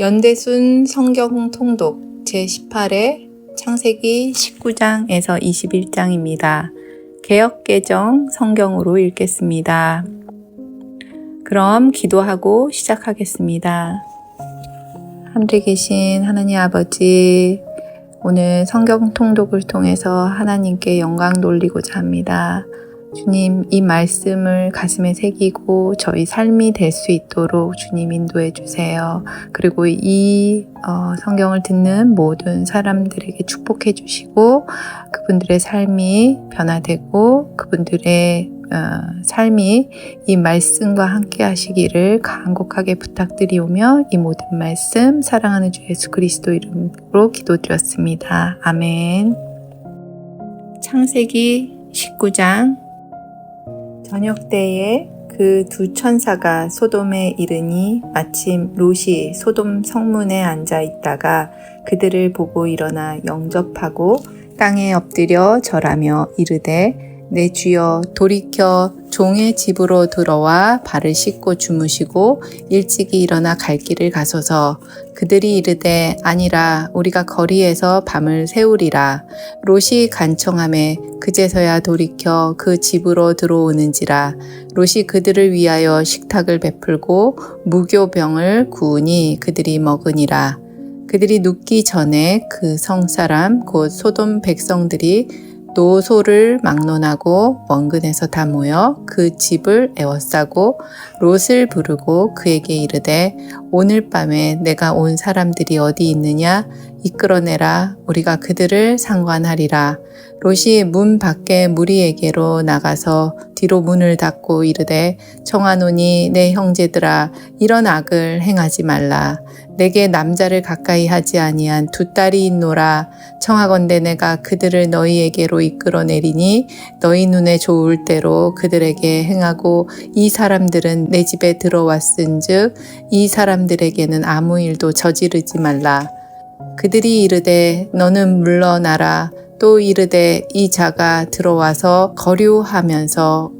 연대순 성경 통독 제18회 창세기 19장에서 21장입니다. 개혁개정 성경으로 읽겠습니다. 그럼 기도하고 시작하겠습니다. 하늘에 계신 하나님 아버지, 오늘 성경 통독을 통해서 하나님께 영광 돌리고자 합니다. 주님, 이 말씀을 가슴에 새기고 저희 삶이 될 수 있도록 주님 인도해 주세요. 그리고 이 어, 성경을 듣는 모든 사람들에게 축복해 주시고 그분들의 삶이 변화되고 그분들의 어, 삶이 이 말씀과 함께 하시기를 간곡하게 부탁드리오며 이 모든 말씀 사랑하는 주 예수 그리스도 이름으로 기도드렸습니다. 아멘. 창세기 19장 저녁 때에 그 두 천사가 소돔에 이르니 마침 롯이 소돔 성문에 앉아 있다가 그들을 보고 일어나 영접하고 땅에 엎드려 절하며 이르되 내 주여 돌이켜 종의 집으로 들어와 발을 씻고 주무시고 일찍이 일어나 갈 길을 가소서. 그들이 이르되 아니라 우리가 거리에서 밤을 새우리라. 롯이 간청함에 그제서야 돌이켜 그 집으로 들어오는지라. 롯이 그들을 위하여 식탁을 베풀고 무교병을 구우니 그들이 먹으니라. 그들이 눕기 전에 그 성사람 곧 소돔 백성들이 노소를 막론하고 원근에서 다 모여 그 집을 에워싸고 롯을 부르고 그에게 이르되 오늘 밤에 내가 온 사람들이 어디 있느냐? 이끌어내라. 우리가 그들을 상관하리라. 롯이 문 밖에 무리에게로 나가서 뒤로 문을 닫고 이르되 청하노니 내 형제들아 이런 악을 행하지 말라 내게 남자를 가까이 하지 아니한 두 딸이 있노라. 청하건대 내가 그들을 너희에게로 이끌어내리니 너희 눈에 좋을 대로 그들에게 행하고 이 사람들은 내 집에 들어왔은즉 이 사람들에게는 아무 일도 저지르지 말라. 그들이 이르되 너는 물러나라. 또 이르되 이 자가 들어와서 거류하면서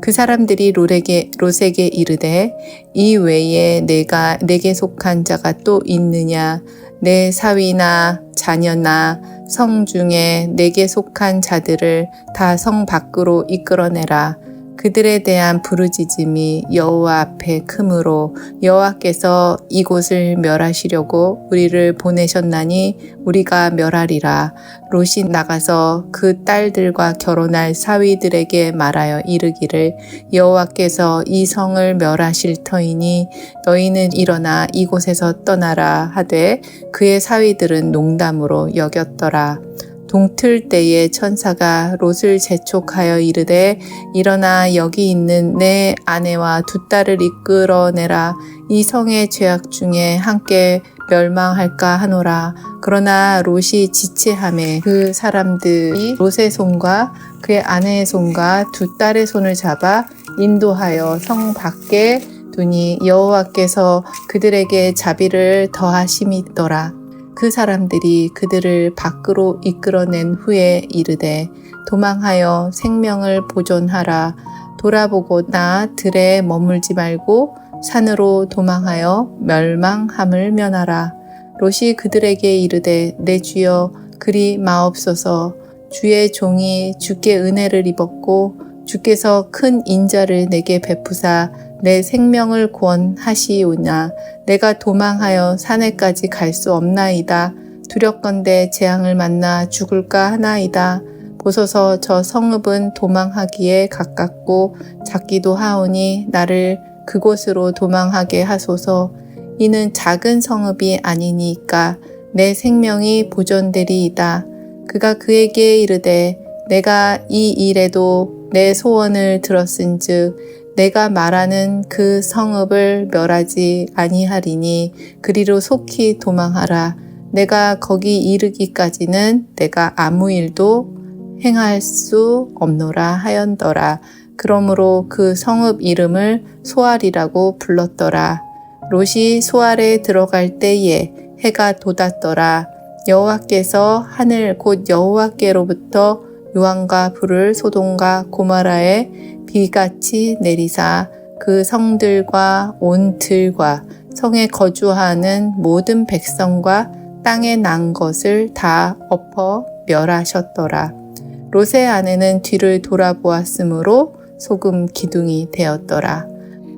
그 사람들이 롯에게, 롯에게 이르되 이 외에 내가 내게 속한 자가 또 있느냐? 내 사위나 자녀나 성 중에 내게 속한 자들을 다 성 밖으로 이끌어내라 그들에 대한 부르짖음이 여호와 앞에 크므로 여호와께서 이곳을 멸하시려고 우리를 보내셨나니 우리가 멸하리라. 롯이 나가서 그 딸들과 결혼할 사위들에게 말하여 이르기를 여호와께서 이 성을 멸하실 터이니 너희는 일어나 이곳에서 떠나라 하되 그의 사위들은 농담으로 여겼더라. 동틀 때에 천사가 롯을 재촉하여 이르되 일어나 여기 있는 내 아내와 두 딸을 이끌어내라. 이 성의 죄악 중에 함께 멸망할까 하노라. 그러나 롯이 지체함에 그 사람들이 롯의 손과 그의 아내의 손과 두 딸의 손을 잡아 인도하여 성 밖에 두니 여호와께서 그들에게 자비를 더하심이더라 그 사람들이 그들을 밖으로 이끌어낸 후에 이르되 도망하여 생명을 보존하라. 돌아보고 나 들에 머물지 말고 산으로 도망하여 멸망함을 면하라. 롯이 그들에게 이르되 내 주여 그리 마옵소서. 주의 종이 주께 은혜를 입었고 주께서 큰 인자를 내게 베푸사 내 생명을 구원하시오냐. 내가 도망하여 산에까지 갈 수 없나이다. 두렵건대 재앙을 만나 죽을까 하나이다. 보소서 저 성읍은 도망하기에 가깝고 작기도 하오니 나를 그곳으로 도망하게 하소서. 이는 작은 성읍이 아니니까 내 생명이 보존되리이다. 그가 그에게 이르되 내가 이 일에도 내 소원을 들었은즉 내가 말하는 그 성읍을 멸하지 아니하리니 그리로 속히 도망하라. 내가 거기 이르기까지는 내가 아무 일도 행할 수 없노라 하였더라. 그러므로 그 성읍 이름을 소알이라고 불렀더라. 롯이 소알에 들어갈 때에 해가 돋았더라. 여호와께서 하늘 곧 여호와께로부터 유황과 불을 소돔과 고마라에 비같이 내리사 그 성들과 온 들과 성에 거주하는 모든 백성과 땅에 난 것을 다 엎어 멸하셨더라. 롯의 아내는 뒤를 돌아보았으므로 소금 기둥이 되었더라.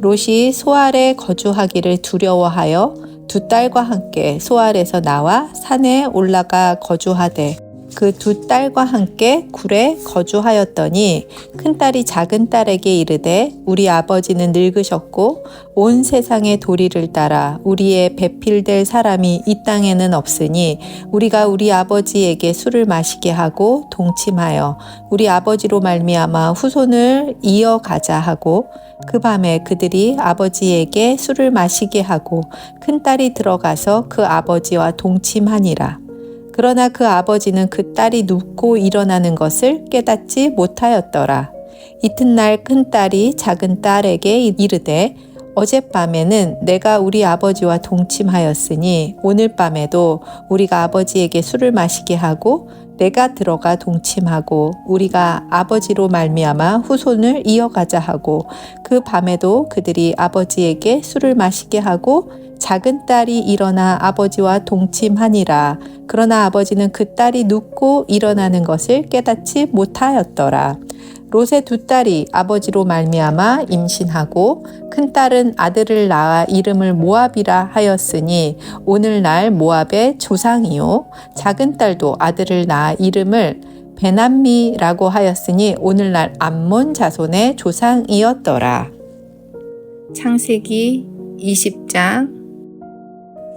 롯이 소알에 거주하기를 두려워하여 두 딸과 함께 소알에서 나와 산에 올라가 거주하되 그 두 딸과 함께 굴에 거주하였더니 큰 딸이 작은 딸에게 이르되 우리 아버지는 늙으셨고 온 세상의 도리를 따라 우리의 배필될 사람이 이 땅에는 없으니 우리가 우리 아버지에게 술을 마시게 하고 동침하여 우리 아버지로 말미암아 후손을 이어가자 하고 그 밤에 그들이 아버지에게 술을 마시게 하고 큰 딸이 들어가서 그 아버지와 동침하니라. 그러나 그 아버지는 그 딸이 눕고 일어나는 것을 깨닫지 못하였더라. 이튿날 큰 딸이 작은 딸에게 이르되 어젯밤에는 내가 우리 아버지와 동침하였으니 오늘 밤에도 우리가 아버지에게 술을 마시게 하고 내가 들어가 동침하고 우리가 아버지로 말미암아 후손을 이어가자 하고 그 밤에도 그들이 아버지에게 술을 마시게 하고 작은 딸이 일어나 아버지와 동침하니라. 그러나 아버지는 그 딸이 눕고 일어나는 것을 깨닫지 못하였더라. 롯의 두 딸이 아버지로 말미암아 임신하고 큰 딸은 아들을 낳아 이름을 모압이라 하였으니 오늘날 모압의 조상이요 작은 딸도 아들을 낳아 이름을 베남미라고 하였으니 오늘날 암몬 자손의 조상이었더라. 창세기 20장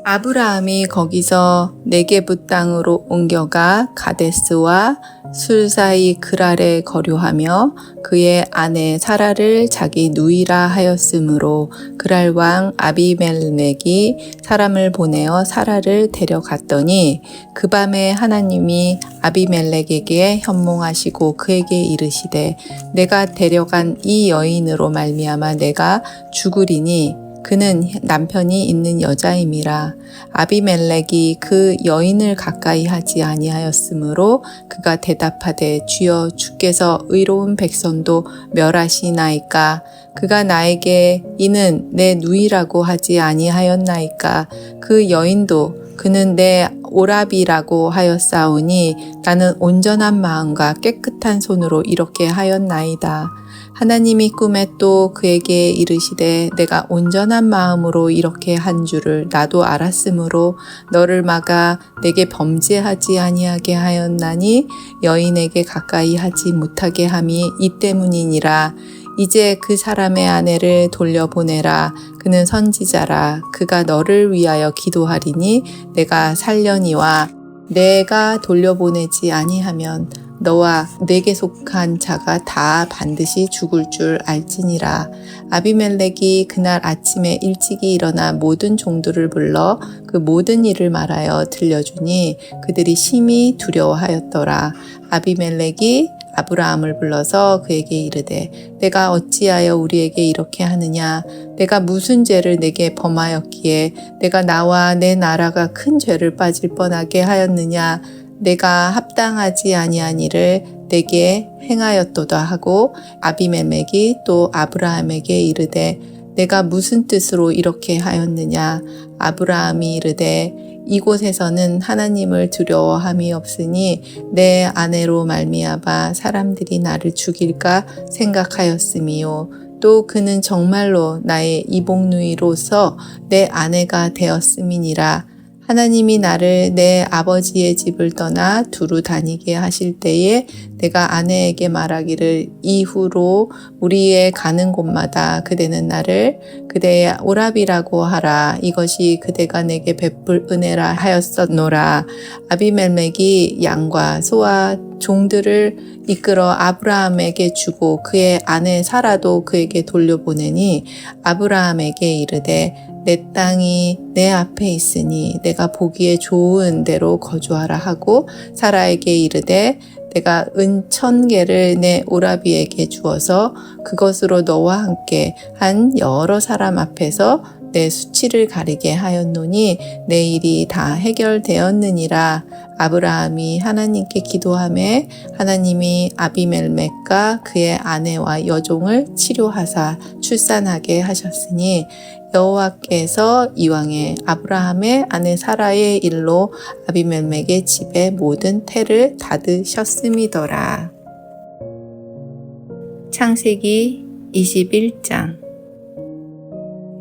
아브라함이 거기서 네게부 땅으로 옮겨가 가데스와 술 사이 그랄에 거류하며 그의 아내 사라를 자기 누이라 하였으므로 그랄 왕 아비멜렉이 사람을 보내어 사라를 데려갔더니 그 밤에 하나님이 아비멜렉에게 현몽하시고 그에게 이르시되 내가 데려간 이 여인으로 말미암아 내가 죽으리니 그는 남편이 있는 여자임이라 아비멜렉이 그 여인을 가까이 하지 아니하였으므로 그가 대답하되 주여 주께서 의로운 백성도 멸하시나이까? 그가 나에게 이는 내 누이라고 하지 아니하였나이까? 그 여인도 그는 내 오랍이라고 하였사오니 나는 온전한 마음과 깨끗한 손으로 이렇게 하였나이다. 하나님이 꿈에 또 그에게 이르시되 내가 온전한 마음으로 이렇게 한 줄을 나도 알았으므로 너를 막아 내게 범죄하지 아니하게 하였나니 여인에게 가까이 하지 못하게 함이 이 때문이니라 이제 그 사람의 아내를 돌려보내라. 그는 선지자라. 그가 너를 위하여 기도하리니 내가 살려니와 내가 돌려보내지 아니하면 너와 내게 속한 자가 다 반드시 죽을 줄 알지니라. 아비멜렉이 그날 아침에 일찍이 일어나 모든 종들을 불러 그 모든 일을 말하여 들려주니 그들이 심히 두려워하였더라. 아비멜렉이 아브라함을 불러서 그에게 이르되 내가 어찌하여 우리에게 이렇게 하느냐? 내가 무슨 죄를 내게 범하였기에 내가 나와 내 나라가 큰 죄를 빠질 뻔하게 하였느냐? 내가 합당하지 아니한 일을 내게 행하였도다 하고 아비멜렉이 또 아브라함에게 이르되 내가 무슨 뜻으로 이렇게 하였느냐? 아브라함이 이르되 이곳에서는 하나님을 두려워함이 없으니 내 아내로 말미암아 사람들이 나를 죽일까 생각하였음이요. 또 그는 정말로 나의 이복누이로서 내 아내가 되었음이니라 하나님이 나를 내 아버지의 집을 떠나 두루 다니게 하실 때에 내가 아내에게 말하기를 이후로 우리의 가는 곳마다 그대는 나를 그대의 오랍이라고 하라. 이것이 그대가 내게 베풀 은혜라 하였었노라. 아비멜렉이 양과 소와 종들을 이끌어 아브라함에게 주고 그의 아내 사라도 그에게 돌려보내니 아브라함에게 이르되 내 땅이 내 앞에 있으니 내가 보기에 좋은 대로 거주하라 하고 사라에게 이르되 내가 은 천 개를 내 오라비에게 주어서 그것으로 너와 함께 한 여러 사람 앞에서 내 수치를 가리게 하였노니 내 일이 다 해결되었느니라 아브라함이 하나님께 기도함에 하나님이 아비멜렉과 그의 아내와 여종을 치료하사 출산하게 하셨으니 여호와께서 이왕에 아브라함의 아내 사라의 일로 아비멜렉의 집에 모든 태를 닫으셨음이더라. 창세기 21장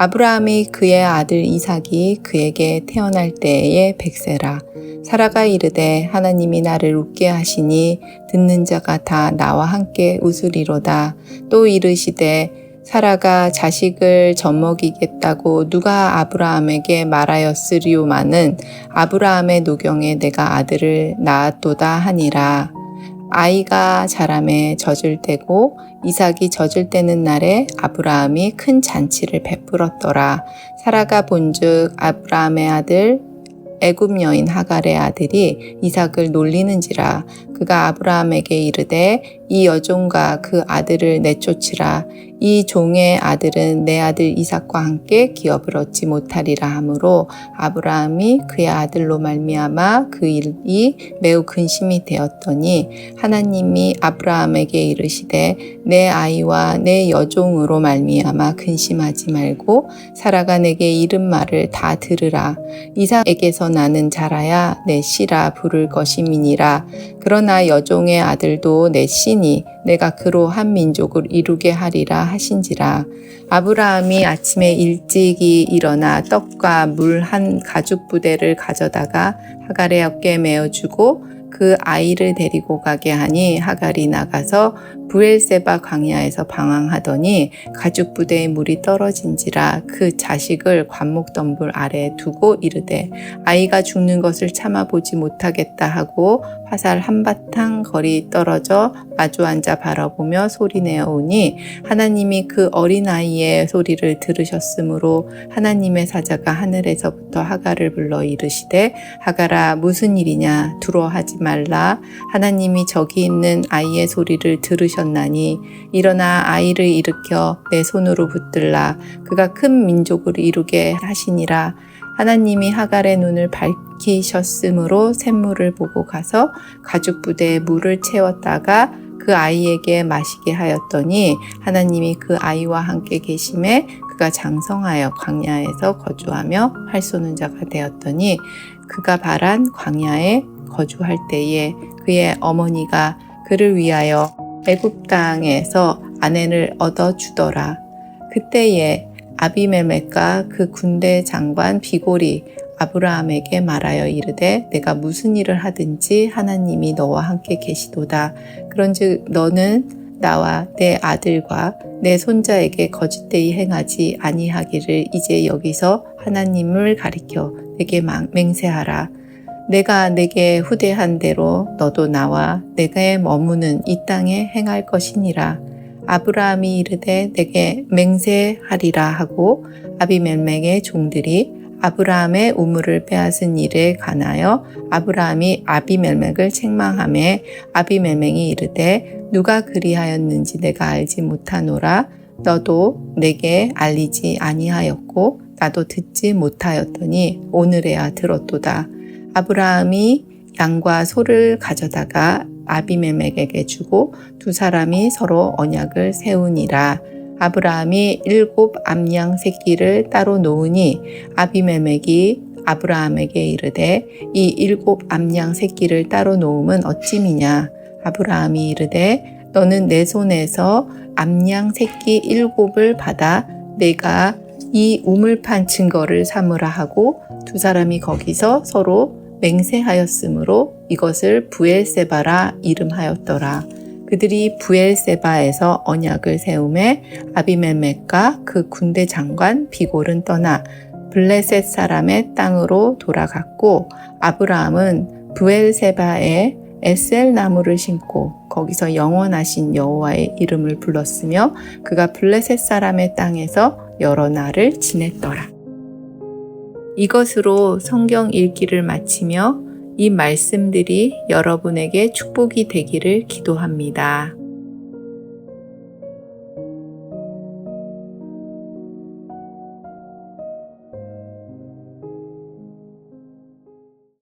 아브라함이 그의 아들 이삭이 그에게 태어날 때에 백세라. 사라가 이르되 하나님이 나를 웃게 하시니 듣는 자가 다 나와 함께 웃으리로다. 또 이르시되 사라가 자식을 젖먹이겠다고 누가 아브라함에게 말하였으리오마는 아브라함의 노경에 내가 아들을 낳았도다 하니라. 아이가 자람에 젖을 때고 이삭이 젖을 때는 날에 아브라함이 큰 잔치를 베풀었더라. 사라가 본즉 아브라함의 아들 애굽 여인 하갈의 아들이 이삭을 놀리는지라 그가 아브라함에게 이르되 이 여종과 그 아들을 내쫓으라. 이 종의 아들은 내 아들 이삭과 함께 기업을 얻지 못하리라 하므로 아브라함이 그의 아들로 말미암아 그 일이 매우 근심이 되었더니 하나님이 아브라함에게 이르시되 내 아이와 내 여종으로 말미암아 근심하지 말고 사라가 내게 이른 말을 다 들으라. 이삭에게서 나는 자라야 내 씨라 부를 것임이니라. 그러나 여종의 아들도 내 씨니 내가 그로 한 민족을 이루게 하리라 하신지라. 아브라함이 아침에 일찍이 일어나 떡과 물 한 가죽 부대를 가져다가 하갈의 어깨에 메어주고 그 아이를 데리고 가게 하니 하갈이 나가서 부엘세바 광야에서 방황하더니 가죽 부대에 물이 떨어진지라 그 자식을 관목 덤불 아래에 두고 이르되 아이가 죽는 것을 참아 보지 못하겠다 하고 화살 한바탕 거리 떨어져 마주 앉아 바라보며 소리내어 오니 하나님이 그 어린 아이의 소리를 들으셨으므로 하나님의 사자가 하늘에서부터 하갈을 불러 이르시되 하갈아 무슨 일이냐? 두려워하지 말라. 하나님이 저기 있는 아이의 소리를 들으셨 하셨나니 일어나 아이를 일으켜 내 손으로 붙들라. 그가 큰 민족을 이루게 하시니라. 하나님이 하갈의 눈을 밝히셨으므로 샘물을 보고 가서 가죽 부대에 물을 채웠다가 그 아이에게 마시게 하였더니 하나님이 그 아이와 함께 계심에 그가 장성하여 광야에서 거주하며 활 쏘는 자가 되었더니 그가 바란 광야에 거주할 때에 그의 어머니가 그를 위하여 애굽 땅에서 아내를 얻어 주더라. 그때에 아비멜렉과 그 군대 장관 비골이 아브라함에게 말하여 이르되 내가 무슨 일을 하든지 하나님이 너와 함께 계시도다. 그런즉 너는 나와 내 아들과 내 손자에게 거짓되이 행하지 아니하기를 이제 여기서 하나님을 가리켜 내게 맹세하라. 내가 내게 후대한 대로 너도 나와 내가 머무는 이 땅에 행할 것이니라. 아브라함이 이르되 내게 맹세하리라 하고 아비멜렉의 종들이 아브라함의 우물을 빼앗은 일에 관하여 아브라함이 아비멜렉을 책망함에 아비멜렉이 이르되 누가 그리하였는지 내가 알지 못하노라 너도 내게 알리지 아니하였고 나도 듣지 못하였더니 오늘에야 들었도다. 아브라함이 양과 소를 가져다가 아비메멕에게 주고 두 사람이 서로 언약을 세우니라. 아브라함이 일곱 암양 새끼를 따로 놓으니 아비메멕이 아브라함에게 이르되 이 일곱 암양 새끼를 따로 놓음은 어찌미냐 아브라함이 이르되 너는 내 손에서 암양 새끼 일곱을 받아 내가 이 우물판 증거를 삼으라 하고 두 사람이 거기서 서로 맹세하였으므로 이것을 부엘세바라 이름하였더라. 그들이 부엘세바에서 언약을 세움에 아비멜렉과 그 군대 장관 비골은 떠나 블레셋 사람의 땅으로 돌아갔고 아브라함은 부엘세바에 에셀 나무를 심고 거기서 영원하신 여호와의 이름을 불렀으며 그가 블레셋 사람의 땅에서 여러 날을 지냈더라. 이것으로 성경 읽기를 마치며 이 말씀들이 여러분에게 축복이 되기를 기도합니다.